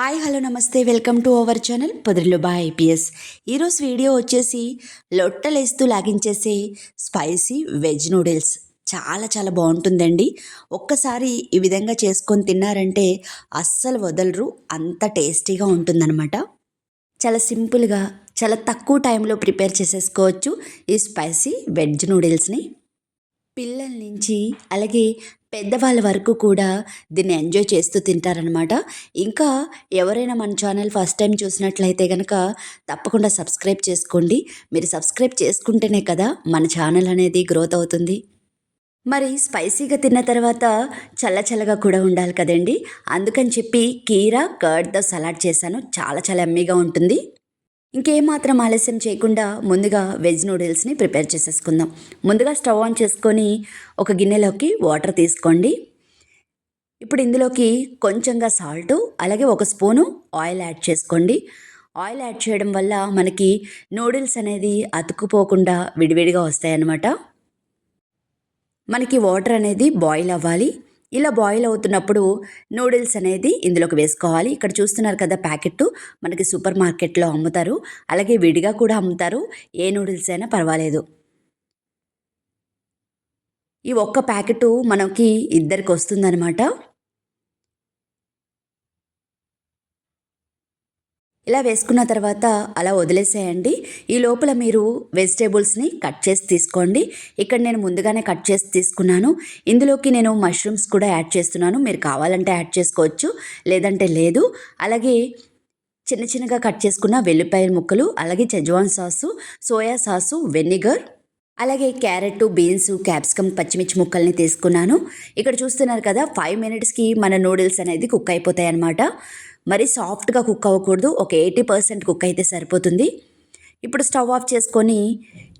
Hi hello namaste welcome to our channel పొదిరిలో బా IPS. ఈరోజు video వచ్చేసి లొట్టలేస్తూ లాగించేసే స్పైసీ వెజ్ నూడిల్స్. చాలా చాలా బాగుంటుందండి. ఒక్కసారి ఈ విధంగా చేసుకొని తిన్నారంటే అస్సలు వదలరు. అంత టేస్టీగా ఉంటుందన్నమాట. చాలా సింపుల్గా చాలా తక్కువ టైంలో ప్రిపేర్ చేసేసుకోవచ్చు ఈ స్పైసీ వెజ్ నూడిల్స్ని. పిల్లల నుంచి అలాగే పెద్దవాళ్ళ వరకు కూడా దీన్ని ఎంజాయ్ చేస్తూ తింటారనమాట ఇంకా ఎవరైనా మన ఛానల్ ఫస్ట్ టైం చూసినట్లయితే కనుక తప్పకుండా సబ్స్క్రైబ్ చేసుకోండి. మీరు సబ్స్క్రైబ్ చేసుకుంటేనే కదా మన ఛానల్ అనేది గ్రోత్ అవుతుంది. మరి స్పైసీగా తిన్న తర్వాత చల్లచల్లగా కూడా ఉండాలి కదండి. అందుకని చెప్పి కీరా కర్డ్తో సలాడ్ చేశాను. చాలా చాలా ఎమ్మీగా ఉంటుంది. ఇంకేమాత్రం ఆలస్యం చేయకుండా ముందుగా వెజ్ నూడిల్స్ని ప్రిపేర్ చేసేసుకుందాం. ముందుగా స్టవ్ ఆన్ చేసుకొని ఒక గిన్నెలోకి వాటర్ తీసుకోండి. ఇప్పుడు ఇందులోకి కొంచెంగా సాల్ట్ అలాగే ఒక స్పూను ఆయిల్ యాడ్ చేసుకోండి. ఆయిల్ యాడ్ చేయడం వల్ల మనకి నూడిల్స్ అనేది అతుక్కుపోకుండా విడివిడిగా వస్తాయన్నమాట. మనకి వాటర్ అనేది బాయిల్ అవ్వాలి. ఇలా బాయిల్ అవుతున్నప్పుడు నూడిల్స్ అనేది ఇందులోకి వేసుకోవాలి. ఇక్కడ చూస్తున్నారు కదా ప్యాకెట్ మనకి సూపర్ మార్కెట్లో అమ్ముతారు. అలాగే విడిగా కూడా అమ్ముతారు. ఏ నూడిల్స్ అయినా పర్వాలేదు. ఈ ఒక్క ప్యాకెట్ మనకి ఇద్దరికి వస్తుందన్నమాట. ఇలా వేసుకున్న తర్వాత అలా వదిలేసేయండి. ఈ లోపల మీరు వెజిటేబుల్స్ని కట్ చేసి తీసుకోండి. ఇక్కడ నేను ముందుగానే కట్ చేసి తీసుకున్నాను. ఇందులోకి నేను మష్రూమ్స్ కూడా యాడ్ చేస్తున్నాను. మీరు కావాలంటే యాడ్ చేసుకోవచ్చు లేదంటే లేదు. అలాగే చిన్న చిన్నగా కట్ చేసుకున్న వెల్లిపాయల ముక్కలు అలాగే Schezwan sauce soya sauce vinegar అలాగే క్యారెట్ బీన్స్ క్యాప్సికమ్ పచ్చిమిర్చి ముక్కల్ని తీసుకున్నాను. ఇక్కడ చూస్తున్నారు కదా ఫైవ్ మినిట్స్కి మన నూడిల్స్ అనేది కుక్ అయిపోతాయి అన్నమాట మరి సాఫ్ట్గా కుక్ అవ్వకూడదు. ఒక ఎయిటీ పర్సెంట్ కుక్ అయితే సరిపోతుంది. ఇప్పుడు స్టవ్ ఆఫ్ చేసుకొని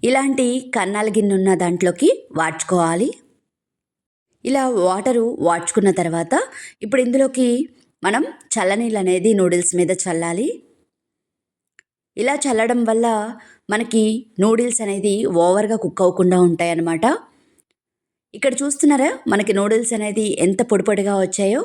ఇలాంటి కన్నాల గిన్నె ఉన్న దాంట్లోకి వాడ్చుకోవాలి ఇలా వాటరు వాడ్చుకున్న తర్వాత ఇప్పుడు ఇందులోకి మనం చల్లనీళ్ళు అనేది నూడిల్స్ మీద చల్లాలి. ఇలా చల్లడం వల్ల మనకి నూడిల్స్ అనేది ఓవర్గా కుక్ అవ్వకుండా ఉంటాయి అన్నమాట ఇక్కడ చూస్తున్నారా? మనకి నూడిల్స్ అనేది ఎంత పొడిపొడిగా వచ్చాయో.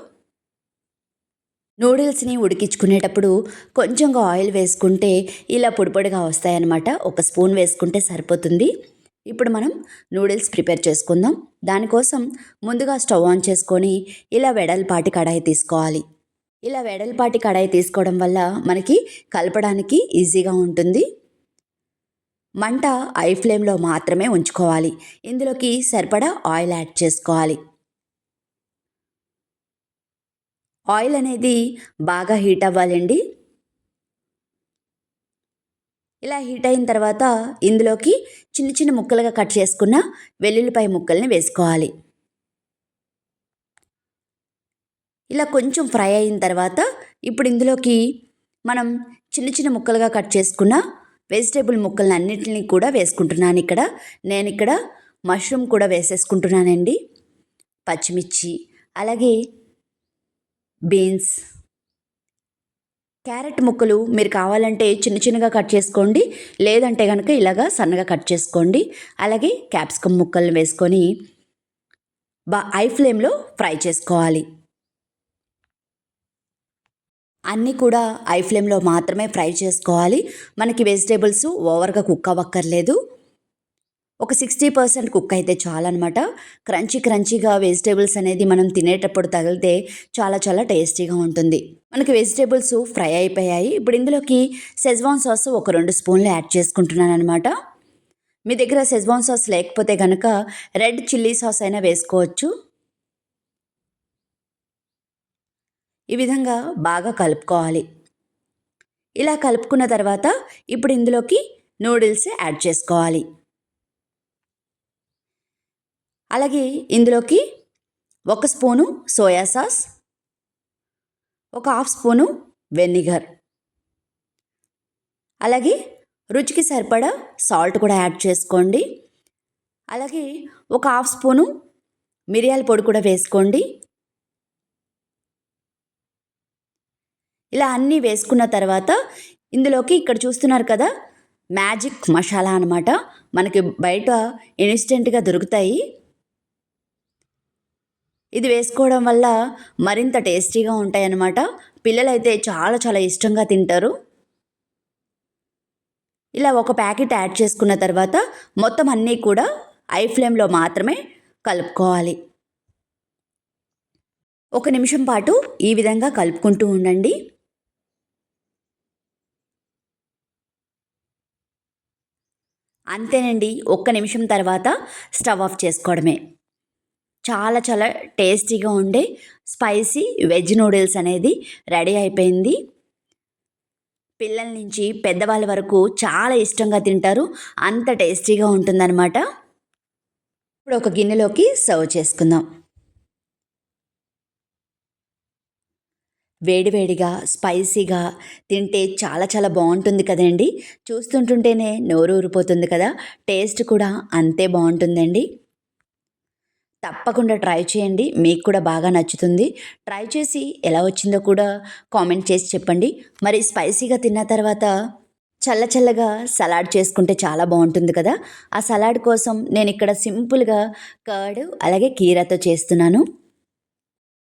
నూడిల్స్ని ఉడికించుకునేటప్పుడు కొంచెంగా ఆయిల్ వేసుకుంటే ఇలా పొడిపొడిగా వస్తాయన్నమాట. ఒక స్పూన్ వేసుకుంటే సరిపోతుంది. ఇప్పుడు మనం నూడిల్స్ ప్రిపేర్ చేసుకుందాం. దానికోసం ముందుగా స్టవ్ ఆన్ చేసుకొని ఇలా వెడల్పాటి కడాయి తీసుకోవాలి. ఇలా వెడల్పాటి కడాయి తీసుకోవడం వల్ల మనకి కలపడానికి ఈజీగా ఉంటుంది. మంట ఐ ఫ్లేమ్లో మాత్రమే ఉంచుకోవాలి. ఇందులోకి సరిపడా ఆయిల్ యాడ్ చేసుకోవాలి. ఆయిల్ అనేది బాగా హీట్ అవ్వాలండి. ఇలా హీట్ అయిన తర్వాత ఇందులోకి చిన్న చిన్న ముక్కలుగా కట్ చేసుకున్న వెల్లుల్లిపాయ ముక్కల్ని వేసుకోవాలి. ఇలా కొంచెం ఫ్రై అయిన తర్వాత ఇప్పుడు ఇందులోకి మనం చిన్న చిన్న ముక్కలుగా కట్ చేసుకున్న వెజిటేబుల్ ముక్కలను అన్నింటినీ కూడా వేసుకుంటున్నాను ఇక్కడ. నేను ఇక్కడ మష్రూమ్ కూడా వేసేసుకుంటున్నానండి. పచ్చిమిర్చి అలాగే బీన్స్. క్యారెట్ ముక్కలు మీరు కావాలంటే చిన్న చిన్నగా కట్ చేసుకోండి. లేదంటే కనుక ఇలాగా సన్నగా కట్ చేసుకోండి. అలాగే క్యాప్సికమ్ ముక్కలను వేసుకొని బా ఐ ఫ్లేమ్లో ఫ్రై చేసుకోవాలి. అన్నీ కూడా ఐ ఫ్లేమ్లో మాత్రమే ఫ్రై చేసుకోవాలి. మనకి వెజిటేబుల్స్ ఓవర్గా కుక్ అవ్వక్కర్లేదు. ఒక సిక్స్టీ పర్సెంట్ కుక్ అయితే చాలన్నమాట. క్రంచీ క్రంచీగా వెజిటేబుల్స్ అనేది మనం తినేటప్పుడు తగిలితే చాలా చాలా టేస్టీగా ఉంటుంది. మనకి వెజిటేబుల్స్ ఫ్రై అయిపోయాయి. ఇప్పుడు ఇందులోకి సెజ్వాన్ సాస్ ఒక రెండు స్పూన్లు యాడ్ చేసుకుంటున్నాను అనమాట మీ దగ్గర సెజ్వాన్ సాస్ లేకపోతే కనుక రెడ్ చిల్లీ సాస్ అయినా వేసుకోవచ్చు. ఈ విధంగా బాగా కలుపుకోవాలి. ఇలా కలుపుకున్న తర్వాత ఇప్పుడు ఇందులోకి నూడిల్స్ యాడ్ చేసుకోవాలి. అలాగే ఇందులోకి ఒక స్పూను సోయా సాస్ ఒక హాఫ్ స్పూను వెనిగర్. అలాగే రుచికి సరిపడా సాల్ట్ కూడా యాడ్ చేసుకోండి. అలాగే ఒక హాఫ్ స్పూను మిరియాల పొడి కూడా వేసుకోండి. ఇలా అన్నీ వేసుకున్న తర్వాత ఇందులోకి ఇక్కడ చూస్తున్నారు కదా మ్యాజిక్ మసాలా అనమాట మనకి బయట ఇన్స్టెంట్గా దొరుకుతాయి. ఇది వేసుకోవడం వల్ల మరింత టేస్టీగా ఉంటాయి అన్నమాట పిల్లలైతే చాలా చాలా ఇష్టంగా తింటారు. ఇలా ఒక ప్యాకెట్ యాడ్ చేసుకున్న తర్వాత మొత్తం అన్నీ కూడా ఐ ఫ్లేమ్లో మాత్రమే కలుపుకోవాలి. ఒక నిమిషం పాటు ఈ విధంగా కలుపుకుంటూ ఉండండి. అంతేనండి ఒక్క నిమిషం తర్వాత స్టవ్ ఆఫ్ చేసుకోవడమే. చాలా చాలా టేస్టీగా ఉండే స్పైసీ వెజ్ నూడిల్స్ అనేది రెడీ అయిపోయింది. పిల్లల నుంచి పెద్దవాళ్ళ వరకు చాలా ఇష్టంగా తింటారు. అంత టేస్టీగా ఉంటుందన్నమాట. ఇప్పుడు ఒక గిన్నెలోకి సర్వ్ చేసుకుందాం. వేడివేడిగా స్పైసీగా తింటే చాలా చాలా బాగుంటుంది కదండి. చూస్తుంటుంటేనే నోరు ఊరిపోతుంది కదా. టేస్ట్ కూడా అంతే బాగుంటుందండి. తప్పకుండా ట్రై చేయండి. మీకు కూడా బాగా నచ్చుతుంది. ట్రై చేసి ఎలా వచ్చిందో కూడా కామెంట్ చేసి చెప్పండి. మరి స్పైసీగా తిన్న తర్వాత చల్ల చల్లగా సలాడ్ చేసుకుంటే చాలా బాగుంటుంది కదా. ఆ సలాడ్ కోసం నేను ఇక్కడ సింపుల్గా కర్డ్ అలాగే కీరాతో చేస్తున్నాను.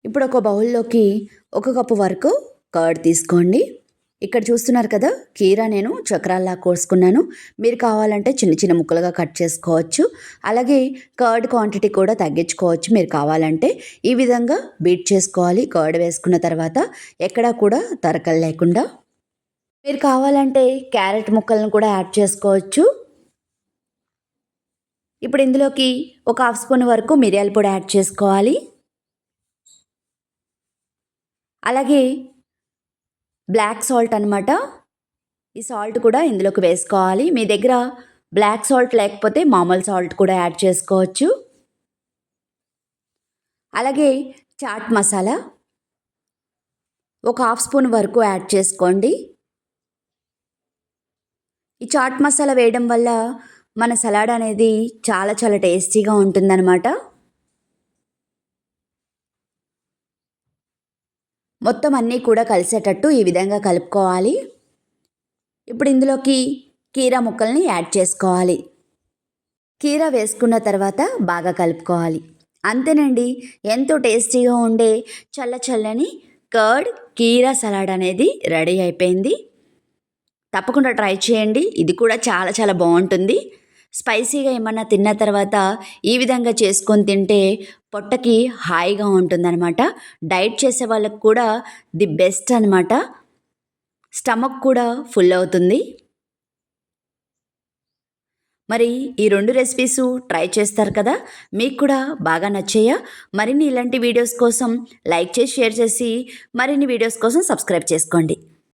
ఇప్పుడు ఒక బౌల్లోకి ఒక కప్పు వరకు కర్డ్ తీసుకోండి. ఇక్కడ చూస్తున్నారు కదా కీరా నేను చక్రాల్లా కోసుకున్నాను. మీరు కావాలంటే చిన్న చిన్న ముక్కలుగా కట్ చేసుకోవచ్చు. అలాగే కర్డ్ క్వాంటిటీ కూడా తగ్గించుకోవచ్చు మీరు కావాలంటే. ఈ విధంగా బీట్ చేసుకోవాలి కర్డ్ వేసుకున్న తర్వాత ఎక్కడా కూడా తరకలు లేకుండా. మీరు కావాలంటే క్యారెట్ ముక్కలను కూడా యాడ్ చేసుకోవచ్చు. ఇప్పుడు ఇందులోకి ఒక హాఫ్ స్పూన్ వరకు మిరియాల పొడి యాడ్ చేసుకోవాలి. అలాగే బ్లాక్ సాల్ట్ అనమాట ఈ సాల్ట్ కూడా ఇందులోకి వేసుకోవాలి. మీ దగ్గర బ్లాక్ సాల్ట్ లేకపోతే మామూలు సాల్ట్ కూడా యాడ్ చేసుకోవచ్చు. అలాగే చాట్ మసాలా ఒక హాఫ్ స్పూన్ వరకు యాడ్ చేసుకోండి. ఈ చాట్ మసాలా వేయడం వల్ల మన సలాడ్ అనేది చాలా చాలా టేస్టీగా ఉంటుందన్నమాట. మొత్తం అన్నీ కూడా కలిసేటట్టు ఈ విధంగా కలుపుకోవాలి. ఇప్పుడు ఇందులోకి కీరా ముక్కల్ని యాడ్ చేసుకోవాలి. కీరా వేసుకున్న తర్వాత బాగా కలుపుకోవాలి. అంతేనండి ఎంతో టేస్టీగా ఉండే చల్ల చల్లని కర్డ్ కీరా సలాడ్ అనేది రెడీ అయిపోయింది. తప్పకుండా ట్రై చేయండి ఇది కూడా చాలా చాలా బాగుంటుంది. స్పైసీగా ఏమన్నా తిన్న తర్వాత ఈ విధంగా చేసుకొని తింటే పొట్టకి హాయిగా ఉంటుందన్నమాట. డైట్ చేసే వాళ్ళకు కూడా ది బెస్ట్ అనమాట స్టమక్ కూడా ఫుల్ అవుతుంది. మరి ఈ రెండు రెసిపీస్ ట్రై చేస్తారు కదా? మీకు కూడా బాగా నచ్చాయా? మరిన్ని ఇలాంటి వీడియోస్ కోసం లైక్ చేసి షేర్ చేసి మరిన్ని వీడియోస్ కోసం సబ్స్క్రైబ్ చేసుకోండి.